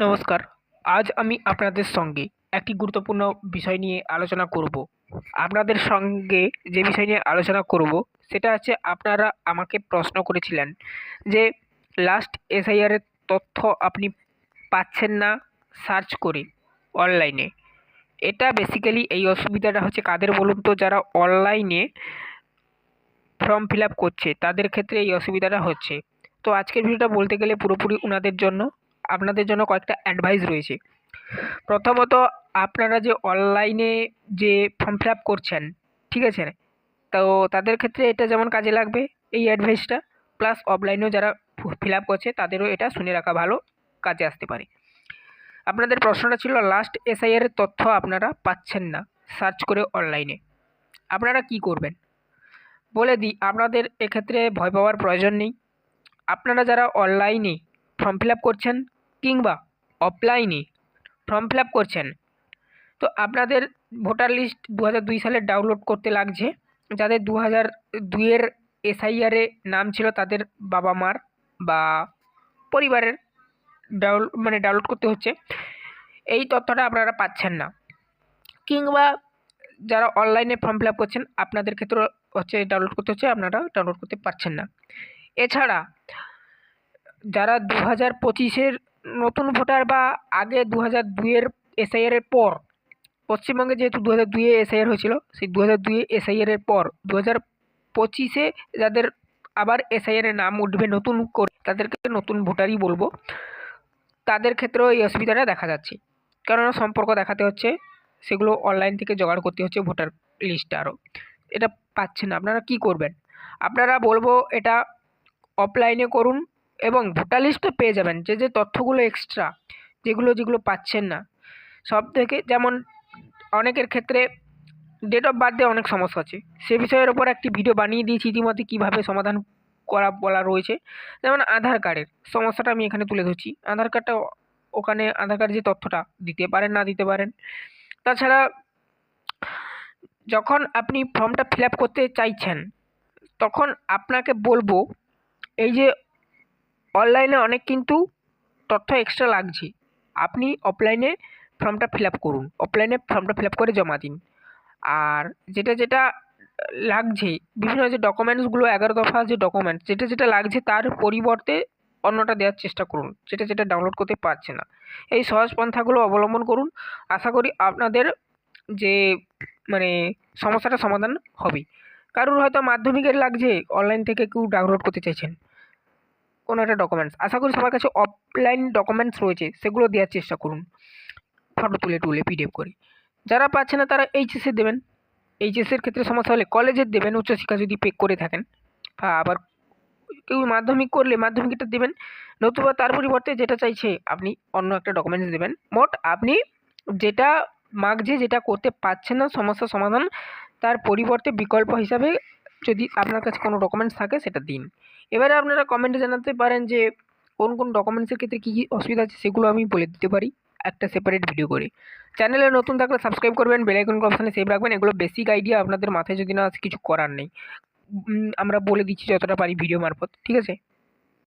নমস্কার। আজ আমি আপনাদের সঙ্গে একটি গুরুত্বপূর্ণ বিষয় নিয়ে আলোচনা করব। আপনাদের সঙ্গে যে বিষয় নিয়ে আলোচনা করব, সেটা হচ্ছে আপনারা আমাকে প্রশ্ন করেছিলেন যে, লাস্ট এসআইআরের তথ্য আপনি পাচ্ছেন না সার্চ করে অনলাইনে। এটা বেসিক্যালি এই অসুবিধাটা হচ্ছে কাদের বলুন তো, যারা অনলাইনে ফর্ম ফিল করছে, তাদের ক্ষেত্রে এই অসুবিধাটা হচ্ছে। তো আজকের ভিডিওটা বলতে গেলে পুরোপুরি ওনাদের জন্য। আপনাদের জন্য কয়েকটা অ্যাডভাইস রয়েছে। প্রথমত, আপনারা যে অনলাইনে যে ফর্ম ফিল করছেন, ঠিক আছে? তো তাদের ক্ষেত্রে এটা যেমন কাজে লাগবে, এই অ্যাডভাইসটা প্লাস অফলাইনেও যারা ফিল করছে, তাদেরও এটা শুনে রাখা ভালো, কাজে আসতে পারে। আপনাদের প্রশ্নটা ছিল লাস্ট এসআইআর এর তথ্য আপনারা পাচ্ছেন না সার্চ করে অনলাইনে আপনারা কি করবেন? বলে দিই, আপনাদের এক্ষেত্রে ভয় পাওয়ার প্রয়োজন নেই। আপনারা যারা অনলাইনে ফর্ম ফিল করছেন কিংবা অফলাইনে ফর্ম ফিল করছেন। তো আপনাদের ভোটার লিস্ট দু দুই সালে ডাউনলোড করতে লাগছে। যাদের দু হাজার দুইয়ের এসআইআরে নাম ছিল তাদের বাবা মার বা পরিবারের ডাউন মানে ডাউনলোড করতে হচ্ছে। এই তথ্যটা আপনারা পাচ্ছেন না। কিংবা যারা অনলাইনে ফর্ম ফিল করছেন, আপনাদের ক্ষেত্রে হচ্ছে ডাউনলোড করতে হচ্ছে, আপনারা ডাউনলোড করতে পারছেন না। এছাড়া যারা দু হাজার পঁচিশের নতুন ভোটার বা আগে দু হাজার দুইয়ের এসআইআরের পর, পশ্চিমবঙ্গে যেহেতু দু হাজার দুইয়ে এসআইআর হয়েছিল, সেই দু হাজার দুইয়ে এসআইআরের পর দু হাজার পঁচিশে যাদের আবার এসআইআরের নাম উঠবে নতুন করে, তাদেরকে নতুন ভোটারই বলব। তাদের ক্ষেত্রেও এই অসুবিধাটা দেখা যাচ্ছে। কেননা সম্পর্ক দেখাতে হচ্ছে, সেগুলো অনলাইন থেকে জোগাড় করতে হচ্ছে ভোটার লিস্টটা আরও এটা পাচ্ছেন না, আপনারা কী করবেন? আপনারা বলব এটা অফলাইনে করুন এবং ভোটার লিস্টও পেয়ে যাবেন যে যে তথ্যগুলো এক্সট্রা যেগুলো যেগুলো পাচ্ছেন না। সব থেকে যেমন অনেকের ক্ষেত্রে ডেট অফ বার্থে অনেক সমস্যা আছে। সে বিষয়ের ওপর একটি ভিডিও বানিয়ে দিয়েছি ইতিমধ্যে কীভাবে সমাধান করা, বলা রয়েছে। যেমন আধার কার্ডের সমস্যাটা আমি এখানে তুলে ধরছি। আধার কার্ডটা ওখানে আধার কার্ডের যে তথ্যটা দিতে পারেন, না দিতে পারেন। তাছাড়া যখন আপনি ফর্মটা ফিল করতে চাইছেন, তখন আপনাকে বলব, এই যে অনলাইনে অনেক কিন্তু তথ্য এক্সট্রা লাগছে। আপনি অফলাইনে ফর্মটা ফিল আপ করুন অফলাইনে ফর্মটা ফিল আপ করে জমা দিন। আর যেটা যেটা লাগছে, বিভিন্ন যে ডকুমেন্টসগুলো এগারো দফা যে ডকুমেন্টস যেটা যেটা লাগছে তার পরিবর্তে অন্যটা দেওয়ার চেষ্টা করুন। যেটা যেটা ডাউনলোড করতে পারছে না। এই সহজ পন্থাগুলো অবলম্বন করুন। আশা করি আপনাদের যে মানে সমস্যাটা সমাধান হবে কারোর হয়তো মাধ্যমিকের লাগছে অনলাইন থেকে কেউ ডাউনলোড করতে চাইছেন। কোনো একটা ডকুমেন্টস আশা করি সবার কাছে অফলাইন ডকুমেন্টস রয়েছে, সেগুলো দেওয়ার চেষ্টা করুন। ফটো তুলে তুলে পিডিএফ করে। যারা পাচ্ছে না তারা এইচএসে দেবেন। এইচএসের ক্ষেত্রে সমস্যা হলে কলেজের দেবেন উচ্চশিক্ষা যদি পেক করে থাকেন। আবার কেউ মাধ্যমিক করলে মাধ্যমিকটা দেবেন। নতুবা তার পরিবর্তে যেটা চাইছে, আপনি অন্য একটা ডকুমেন্টস দেবেন। মোট আপনি যেটা মাগছে যেটা করতে পারছেন না, সমস্যার সমাধান, তার পরিবর্তে বিকল্প হিসাবে যদি আপনার কাছে কোনো ডকুমেন্টস থাকে, সেটা দিন। এবারে আপনারা কমেন্টে জানাতে পারেন যে, কোন কোন ডকুমেন্টসের ক্ষেত্রে কী কী অসুবিধা আছে, সেগুলো আমি বলে দিতে পারি একটা সেপারেট ভিডিও করে। চ্যানেলে নতুন থাকলে সাবস্ক্রাইব করবেন বেলাইকন অপশানে সেভ রাখবেন, এগুলো বেসিক আইডিয়া আপনাদের মাথায় যদি না কিছু করার নেই। আমরা বলে দিচ্ছি যতটা পারি ভিডিও মারফত, ঠিক আছে?